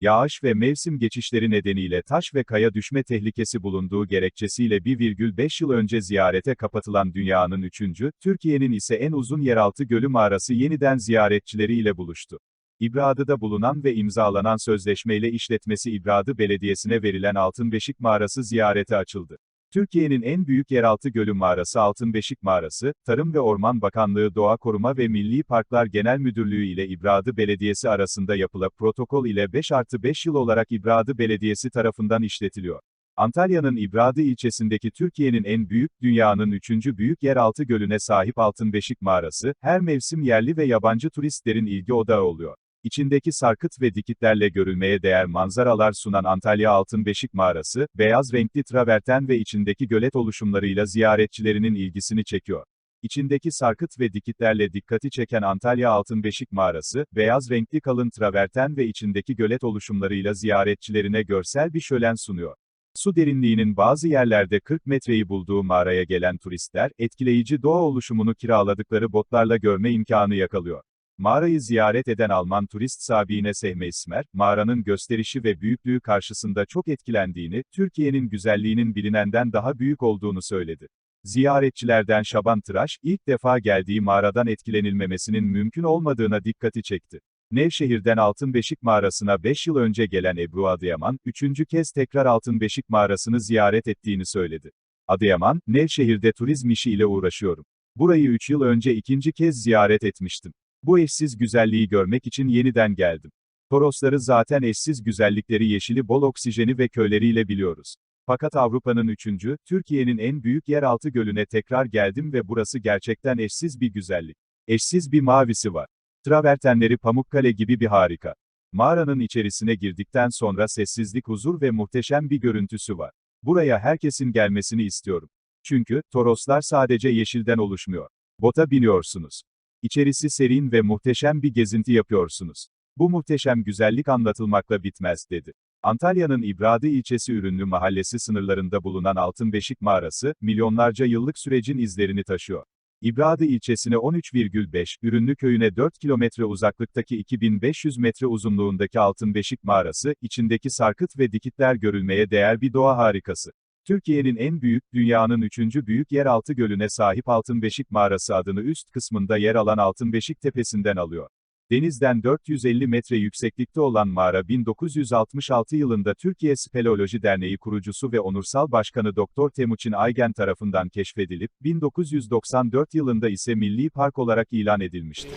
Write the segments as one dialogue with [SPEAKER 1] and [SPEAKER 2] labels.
[SPEAKER 1] Yağış ve mevsim geçişleri nedeniyle taş ve kaya düşme tehlikesi bulunduğu gerekçesiyle 1,5 yıl önce ziyarete kapatılan dünyanın üçüncü, Türkiye'nin ise en uzun yeraltı gölü mağarası yeniden ziyaretçileriyle buluştu. İbradı'da bulunan ve imzalanan sözleşmeyle işletmesi İbradı Belediyesi'ne verilen Altınbeşik Mağarası ziyarete açıldı. Türkiye'nin en büyük yeraltı gölü mağarası Altınbeşik Mağarası, Tarım ve Orman Bakanlığı Doğa Koruma ve Milli Parklar Genel Müdürlüğü ile İbradı Belediyesi arasında yapılan protokol ile 5 artı 5 yıl olarak İbradı Belediyesi tarafından işletiliyor. Antalya'nın İbradı ilçesindeki Türkiye'nin en büyük, dünyanın üçüncü büyük yeraltı gölüne sahip Altınbeşik Mağarası, her mevsim yerli ve yabancı turistlerin ilgi odağı oluyor. İçindeki sarkıt ve dikitlerle görülmeye değer manzaralar sunan Antalya Altınbeşik Mağarası, beyaz renkli traverten ve içindeki gölet oluşumlarıyla ziyaretçilerinin ilgisini çekiyor. İçindeki sarkıt ve dikitlerle dikkati çeken Antalya Altınbeşik Mağarası, beyaz renkli kalın traverten ve içindeki gölet oluşumlarıyla ziyaretçilerine görsel bir şölen sunuyor. Su derinliğinin bazı yerlerde 40 metreyi bulduğu mağaraya gelen turistler, etkileyici doğa oluşumunu kiraladıkları botlarla görme imkanı yakalıyor. Mağarayı ziyaret eden Alman turist Sabine Sehmeismer, mağaranın gösterişi ve büyüklüğü karşısında çok etkilendiğini, Türkiye'nin güzelliğinin bilinenden daha büyük olduğunu söyledi. Ziyaretçilerden Şaban Tıraş, ilk defa geldiği mağaradan etkilenilmemesinin mümkün olmadığına dikkati çekti. Nevşehir'den Altınbeşik Mağarası'na 5 yıl önce gelen Ebru Adıyaman, üçüncü kez tekrar Altınbeşik Mağarası'nı ziyaret ettiğini söyledi. Adıyaman, Nevşehir'de turizm işi ile uğraşıyorum. Burayı 3 yıl önce ikinci kez ziyaret etmiştim. Bu eşsiz güzelliği görmek için yeniden geldim. Torosları zaten eşsiz güzellikleri yeşili bol oksijeni ve köyleriyle biliyoruz. Fakat Avrupa'nın üçüncü, Türkiye'nin en büyük yeraltı gölüne tekrar geldim ve burası gerçekten eşsiz bir güzellik. Eşsiz bir mavisi var. Travertenleri Pamukkale gibi bir harika. Mağaranın içerisine girdikten sonra sessizlik, huzur ve muhteşem bir görüntüsü var. Buraya herkesin gelmesini istiyorum. Çünkü, Toroslar sadece yeşilden oluşmuyor. Bota biniyorsunuz. İçerisi serin ve muhteşem bir gezinti yapıyorsunuz. Bu muhteşem güzellik anlatılmakla bitmez, dedi. Antalya'nın İbradı ilçesi ürünlü mahallesi sınırlarında bulunan Altınbeşik Mağarası, milyonlarca yıllık sürecin izlerini taşıyor. İbradı ilçesine 13,5, Ürünlü köyüne 4 kilometre uzaklıktaki 2500 metre uzunluğundaki Altınbeşik Mağarası, içindeki sarkıt ve dikitler görülmeye değer bir doğa harikası. Türkiye'nin en büyük, dünyanın üçüncü büyük yeraltı gölüne sahip Altınbeşik Mağarası adını üst kısmında yer alan Altınbeşik Tepesi'nden alıyor. Denizden 450 metre yükseklikte olan mağara 1966 yılında Türkiye Speleoloji Derneği kurucusu ve onursal başkanı Doktor Temuçin Aygen tarafından keşfedilip, 1994 yılında ise Milli Park olarak ilan edilmiştir.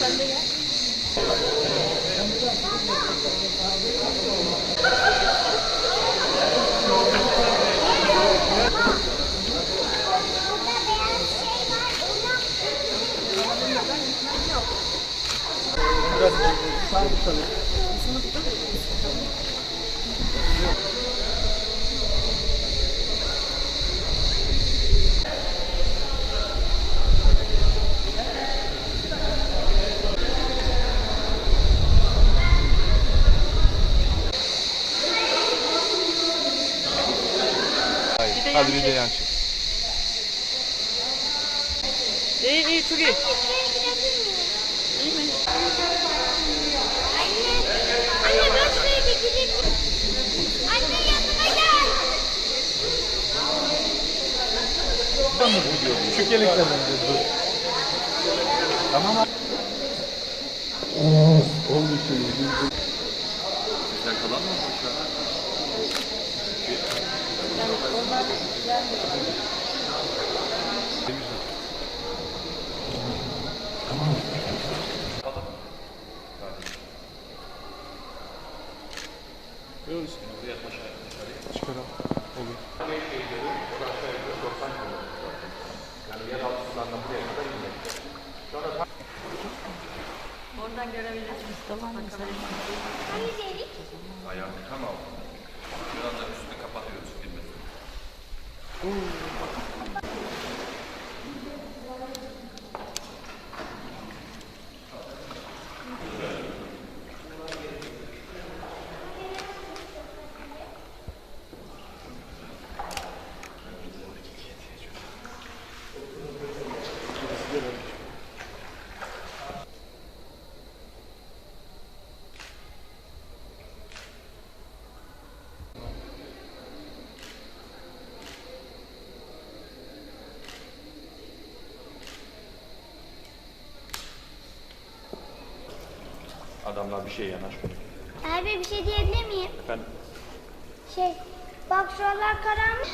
[SPEAKER 1] Biraz sağ olun.
[SPEAKER 2] Hadi bir de yan çek.
[SPEAKER 3] İyi iyi çok iyi. İyi mi?
[SPEAKER 4] Anne, anne ben şuraya geçecek. Anne yanıma gel.
[SPEAKER 2] Küçük yelikten önce dur. Tamam abi. Oldu şey. Bizden kalan mı şu an? Çıkaralım. Olur.
[SPEAKER 3] Oradan görebilirsiniz. Tamam mı?
[SPEAKER 4] Hani dedik?
[SPEAKER 5] Ayağını tam altında. Ooh.
[SPEAKER 2] Adamlar bir şey yanar.
[SPEAKER 4] Abi bir şey diyebilir miyim?
[SPEAKER 2] Efendim?
[SPEAKER 4] Şey, bak şuralar karanlık.